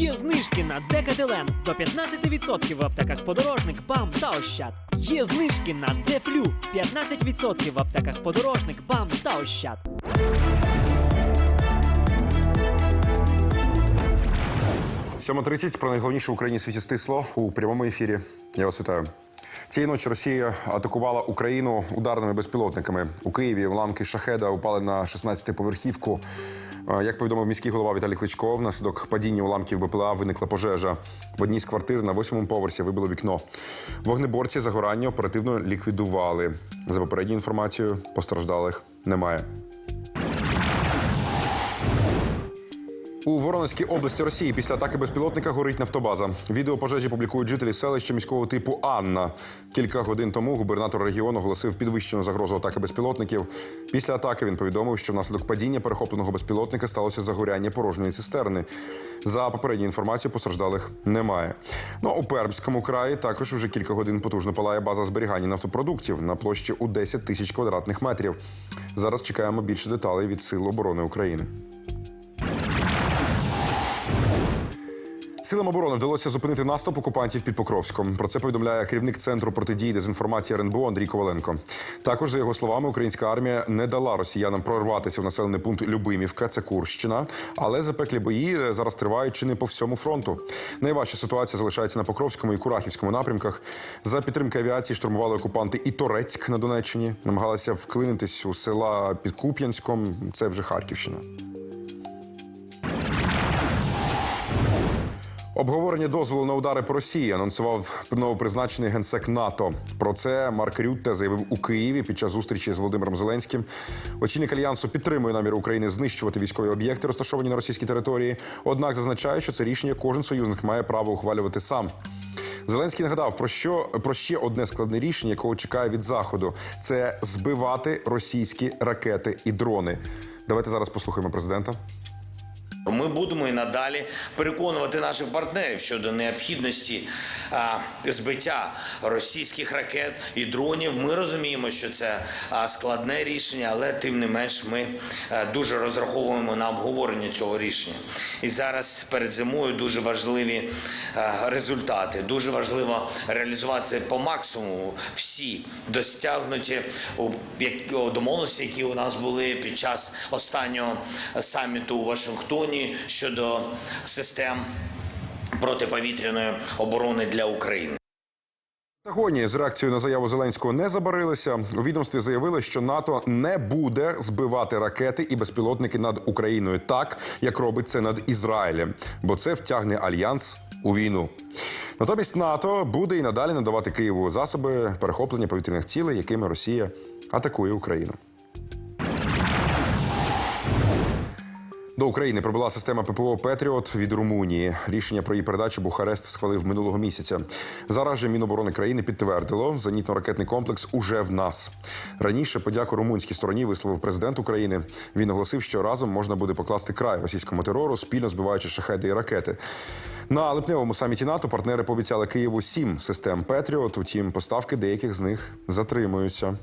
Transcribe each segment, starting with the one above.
Є знижки на Декателен до 15% в аптеках подорожник, БАМ та Ощад. Є знижки на Дефлю 15% в аптеках подорожник, БАМ та Ощад. Сьома 30 про найголовніше в Україні світі стисло у прямому ефірі. Я вас вітаю. Цієї ночі Росія атакувала Україну ударними безпілотниками. У Києві уламки шахеда упали на 16-поверхівку. Як повідомив міський голова Віталій Кличко, внаслідок падіння уламків БПЛА виникла пожежа. В одній з квартир на восьмому поверсі вибило вікно. Вогнеборці загорання оперативно ліквідували. За попередньою інформацією, постраждалих немає. У Воронезькій області Росії після атаки безпілотника горить нафтобаза. Відео пожежі публікують жителі селища міського типу Анна. Кілька годин тому губернатор регіону оголосив підвищену загрозу атаки безпілотників. Після атаки він повідомив, що внаслідок падіння перехопленого безпілотника сталося загоряння порожньої цистерни. За попередньою інформацією, постраждалих немає. Ну у Пермському краї також вже кілька годин потужно палає база зберігання нафтопродуктів на площі у 10 тисяч квадратних метрів. Зараз чекаємо більше деталей від Сил оборони України. Силам оборони вдалося зупинити наступ окупантів під Покровськом. Про це повідомляє керівник центру протидії дезінформації РНБО Андрій Коваленко. Також, за його словами, українська армія не дала росіянам прорватися в населений пункт Любимівка, це Курщина. Але запеклі бої зараз тривають чи не по всьому фронту. Найважча ситуація залишається на Покровському і Курахівському напрямках. За підтримки авіації штурмували окупанти і Торецьк на Донеччині. Намагалися вклинитись у села під Куп'янськом. Це вже Харківщина. Обговорення дозволу на удари по Росії анонсував новопризначений генсек НАТО. Про це Марк Рютте заявив у Києві під час зустрічі з Володимиром Зеленським. Очільник альянсу підтримує намір України знищувати військові об'єкти, розташовані на російській території. Однак зазначає, що це рішення кожен союзник має право ухвалювати сам. Зеленський нагадав про що про ще одне складне рішення, якого чекає від заходу: це збивати російські ракети і дрони. Давайте зараз послухаємо президента. Ми будемо і надалі переконувати наших партнерів щодо необхідності а, збиття російських ракет і дронів. Ми розуміємо, що це а, складне рішення, але тим не менш ми а, дуже розраховуємо на обговорення цього рішення. І зараз перед зимою дуже важливі а, результати. Дуже важливо реалізувати по максимуму всі достягнуті у- як- домовленості, які у нас були під час останнього саміту у Вашингтоні щодо систем протиповітряної оборони для України. Пентагоні з реакцією на заяву Зеленського не забарилися. У відомстві заявили, що НАТО не буде збивати ракети і безпілотники над Україною так, як робить це над Ізраїлем, бо це втягне альянс у війну. Натомість НАТО буде і надалі надавати Києву засоби перехоплення повітряних цілей, якими Росія атакує Україну. До України прибула система ППО Петріот від Румунії. Рішення про її передачу Бухарест схвалив минулого місяця. Зараз же Міноборони країни підтвердило, зенітно-ракетний комплекс уже в нас. Раніше подяку румунській стороні висловив президент України. Він оголосив, що разом можна буде покласти край російському терору, спільно збиваючи шахеди і ракети. На липневому саміті НАТО партнери пообіцяли Києву сім систем Петріот. Утім, поставки деяких з них затримуються.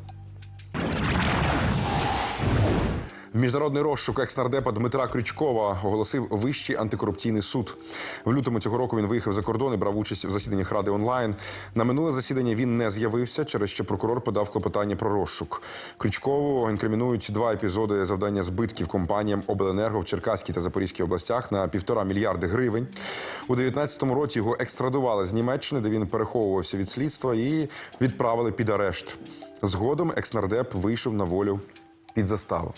Міжнародний розшук екснардепа Дмитра Крючкова оголосив вищий антикорупційний суд. В лютому цього року він виїхав за кордон і брав участь в засіданнях ради онлайн. На минуле засідання він не з'явився, через що прокурор подав клопотання про розшук. Крючкову інкримінують два епізоди завдання збитків компаніям Обленерго в Черкаській та Запорізькій областях на півтора мільярди гривень. У 19-му році його екстрадували з Німеччини, де він переховувався від слідства, і відправили під арешт. Згодом екснардеп вийшов на волю під заставу.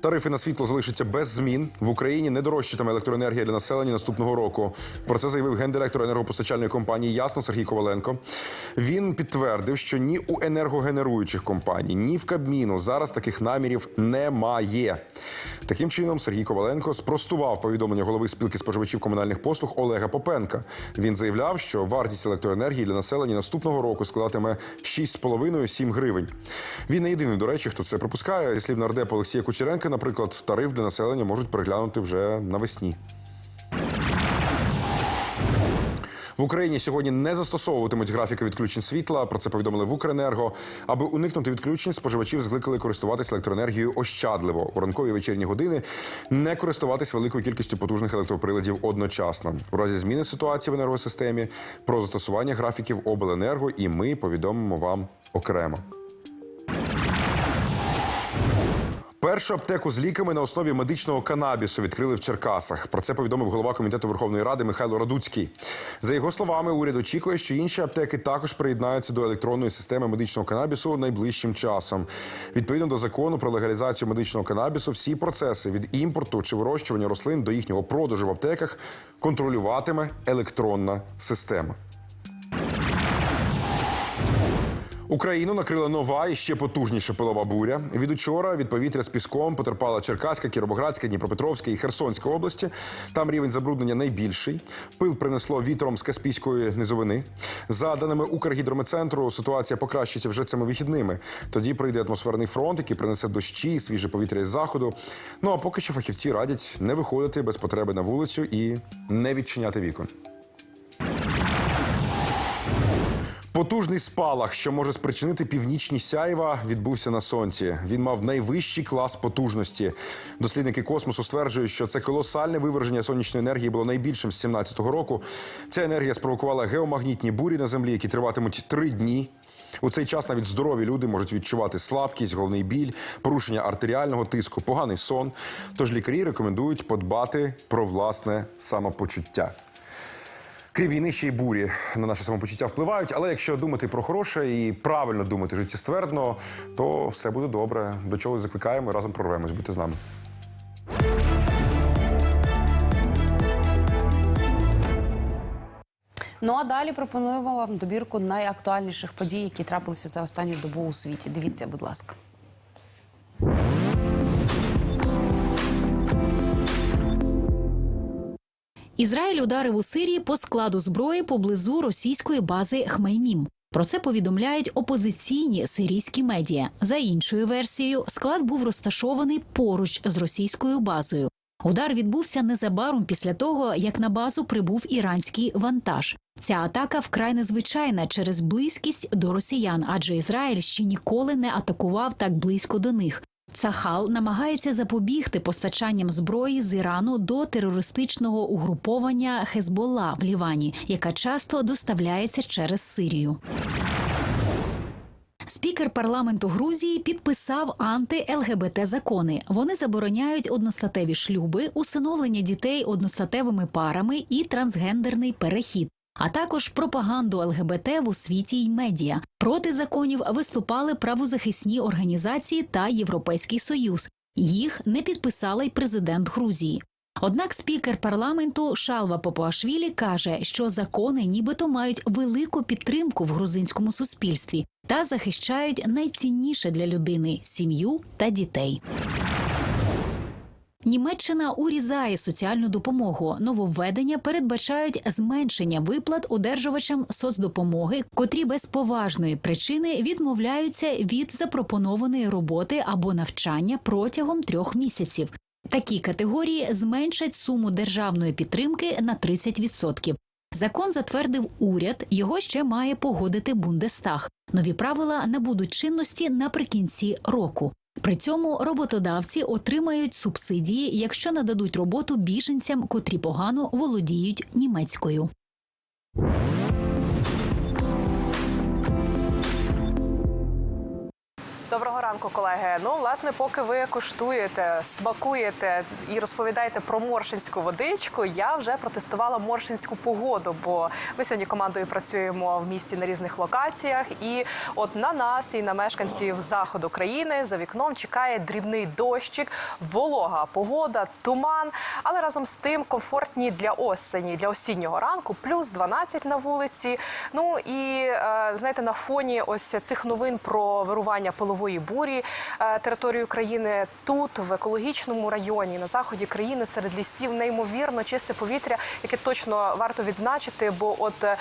Тарифи на світло залишаться без змін. В Україні не дорожчатиме електроенергія для населення наступного року. Про це заявив гендиректор енергопостачальної компанії Ясно Сергій Коваленко. Він підтвердив, що ні у енергогенеруючих компаній, ні в Кабміну зараз таких намірів немає. Таким чином, Сергій Коваленко спростував повідомлення голови спілки споживачів комунальних послуг Олега Попенка. Він заявляв, що вартість електроенергії для населення наступного року складатиме 6,5-7 гривень. Він не єдиний, до речі, хто це пропускає. Зі слів нардепа Олексія Кучеренка, наприклад, тариф для населення можуть переглянути вже навесні. В Україні сьогодні не застосовуватимуть графіки відключень світла. Про це повідомили в Укренерго. Аби уникнути відключень, споживачів зкликали користуватися електроенергією ощадливо у ранкові вечірні години, не користуватись великою кількістю потужних електроприладів одночасно. У разі зміни ситуації в енергосистемі про застосування графіків обленерго і ми повідомимо вам окремо. Першу аптеку з ліками на основі медичного канабісу відкрили в Черкасах. Про це повідомив голова комітету Верховної Ради Михайло Радуцький. За його словами, уряд очікує, що інші аптеки також приєднаються до електронної системи медичного канабісу найближчим часом. Відповідно до закону про легалізацію медичного канабісу, всі процеси від імпорту чи вирощування рослин до їхнього продажу в аптеках контролюватиме електронна система. Україну накрила нова і ще потужніша пилова буря. Від учора від повітря з піском потерпала Черкаська, Кіровоградська, Дніпропетровська і Херсонська області. Там рівень забруднення найбільший. Пил принесло вітром з Каспійської низовини. За даними Укргідрометцентру, ситуація покращиться вже цими вихідними. Тоді прийде атмосферний фронт, який принесе дощі, свіже повітря із заходу. Ну а поки що фахівці радять не виходити без потреби на вулицю і не відчиняти вікон. Потужний спалах, що може спричинити північні сяйва, відбувся на сонці. Він мав найвищий клас потужності. Дослідники космосу стверджують, що це колосальне виверження сонячної енергії було найбільшим з 17-го року. Ця енергія спровокувала геомагнітні бурі на землі, які триватимуть три дні. У цей час навіть здорові люди можуть відчувати слабкість, головний біль, порушення артеріального тиску, поганий сон. Тож лікарі рекомендують подбати про власне самопочуття. Крім війни, ще й бурі на наше самопочуття впливають. Але якщо думати про хороше і правильно думати життєствердно, то все буде добре. До чого закликаємо разом прорвемось. Будьте з нами. Ну а далі пропонуємо вам добірку найактуальніших подій, які трапилися за останню добу у світі. Дивіться, будь ласка. Ізраїль ударив у Сирії по складу зброї поблизу російської бази Хмеймім. Про це повідомляють опозиційні сирійські медіа. За іншою версією, склад був розташований поруч з російською базою. Удар відбувся незабаром після того, як на базу прибув іранський вантаж. Ця атака вкрай незвичайна через близькість до росіян, адже Ізраїль ще ніколи не атакував так близько до них. Цахал намагається запобігти постачанням зброї з Ірану до терористичного угруповання Хезболла в Лівані, яка часто доставляється через Сирію. Спікер парламенту Грузії підписав анти-ЛГБТ закони. Вони забороняють одностатеві шлюби, усиновлення дітей одностатевими парами і трансгендерний перехід. А також пропаганду ЛГБТ в освіті й медіа. Проти законів виступали правозахисні організації та Європейський Союз. Їх не підписала й президент Грузії. Однак спікер парламенту Шалва Попуашвілі каже, що закони нібито мають велику підтримку в грузинському суспільстві та захищають найцінніше для людини сім'ю та дітей. Німеччина урізає соціальну допомогу. Нововведення передбачають зменшення виплат одержувачам соцдопомоги, котрі без поважної причини відмовляються від запропонованої роботи або навчання протягом трьох місяців. Такі категорії зменшать суму державної підтримки на 30%. Закон затвердив уряд, його ще має погодити Бундестаг. Нові правила набудуть чинності наприкінці року. При цьому роботодавці отримають субсидії, якщо нададуть роботу біженцям, котрі погано володіють німецькою. Доброго ранку, колеги. Ну, власне, поки ви куштуєте, смакуєте і розповідаєте про моршинську водичку, я вже протестувала моршинську погоду, бо ми сьогодні командою працюємо в місті на різних локаціях. І от на нас і на мешканців заходу країни за вікном чекає дрібний дощик, волога погода, туман, але разом з тим комфортні для осені, для осіннього ранку, плюс 12 на вулиці. Ну і е, знаєте, на фоні ось цих новин про вирування пилової снігової бурі е, територію країни. Тут, в екологічному районі, на заході країни, серед лісів, неймовірно чисте повітря, яке точно варто відзначити, бо от е,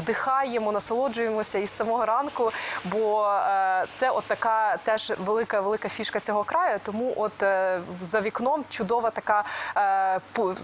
вдихаємо, насолоджуємося із самого ранку. Бо е, це от така теж велика велика фішка цього краю. Тому от за вікном чудова така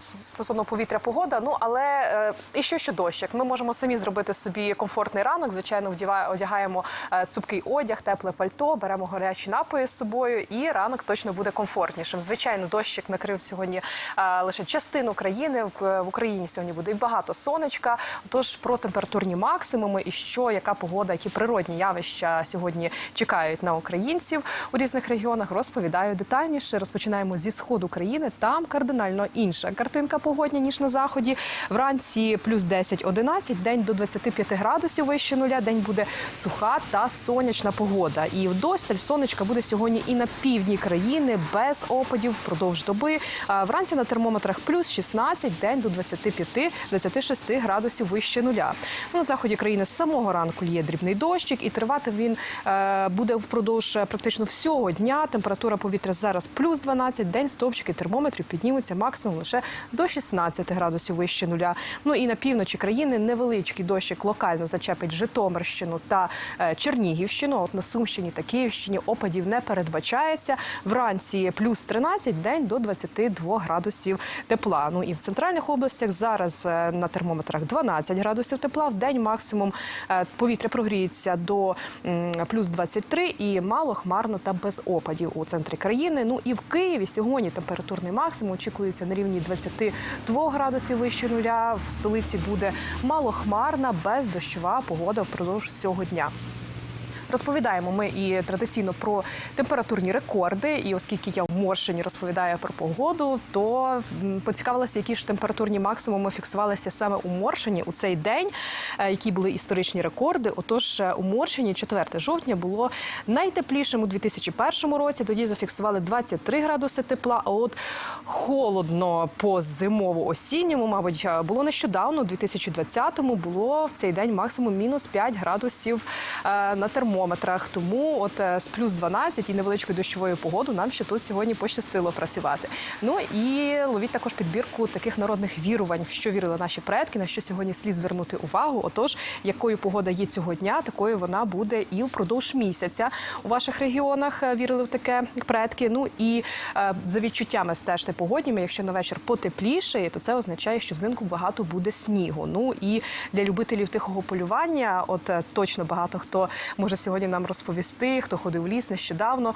стосовно повітря погода. Ну але і що ще дощик. Ми можемо самі зробити собі комфортний ранок. Звичайно, одягаємо цупкий одяг, тепле пальто, беремо гарячі напої з собою, і ранок точно буде комфортнішим. Звичайно, дощик накрив сьогодні е, лише частину країни. В в Україні сьогодні буде і багато сонечка. Тож про температурні максимуми і що, яка погода, які природні явища сьогодні чекають на українців у різних регіонах. Розповідаю детальніше. Розпочинаємо зі сходу країни. Там кардинально інша картинка погодня ніж на заході. Вранці плюс 10-11, день до 25 градусів вище нуля. День буде суха та сонячна погода. І вдосталь сонечка буде сьогодні і на півдні країни без опадів впродовж доби. Вранці на термометрах плюс 16, день до 25-26 градусів вище нуля. Ну, На заході країни з самого ранку ліє дрібний дощик, і тривати він е, буде впродовж е, практично всього дня. Температура повітря зараз плюс 12, день стовпчики термометрів піднімуться максимум лише до 16 градусів вище нуля. Ну і на півночі країни невеличкий дощик локально зачепить Житомирщину та е, Чернігівщину. От на Сумщині та Київщині опадів не передбачається. Вранці плюс 13, день до 22 градусів тепла. Ну і в центральних областях зараз е, на термометрах 12 градусів тепла. В день максимум е, повітря прогріється до плюс 23 і мало хмарно та без опадів у центрі країни. Ну і в Києві сьогодні температурний максимум очікується на рівні 22 градусів вище нуля. В столиці буде малохмарна, бездощова погода впродовж всього дня. Розповідаємо ми і традиційно про температурні рекорди. І оскільки я в Моршині розповідаю про погоду, то поцікавилася, які ж температурні максимуми фіксувалися саме у Моршині у цей день, е, які були історичні рекорди. Отож, е, у Моршині 4 жовтня було найтеплішим у 2001 році. Тоді зафіксували 23 градуси тепла. А от холодно по зимово-осінньому, мабуть, е, було нещодавно. У 2020-му було в цей день максимум мінус 5 градусів на термометрах. Тому от е, з плюс 12 і невеличкою дощовою погодою нам ще тут сьогодні пощастило працювати. Ну і ловіть також підбірку таких народних вірувань, в що вірили наші предки, на що сьогодні слід звернути увагу. Отож, якою погода є цього дня, такою вона буде і впродовж місяця у ваших регіонах. е, Вірили в таке предки. Ну і е, за відчуттями стежте погодніми. Якщо на вечір потепліше, то це означає, що взимку багато буде снігу. Ну і для любителів тихого полювання, от точно багато хто може сьогодні нам розповісти, хто ходив в ліс нещодавно.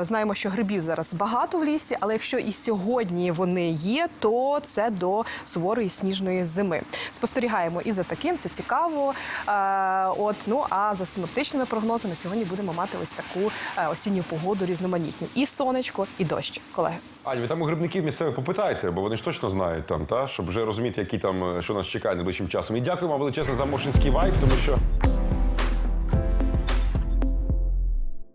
Знаємо, що грибів зараз багато в лісі, але якщо і сьогодні вони є, то це до суворої сніжної зими. Спостерігаємо і за таким, це цікаво. От ну а за синоптичними прогнозами сьогодні будемо мати ось таку е, осінню погоду різноманітню. І сонечко, і дощ, колеги. Ань, ви там у грибників місцевих попитайте, бо вони ж точно знають там, та щоб вже розуміти, які там е, що нас чекає найближчим часом. І дякуємо величезно за моршинський вайб, тому що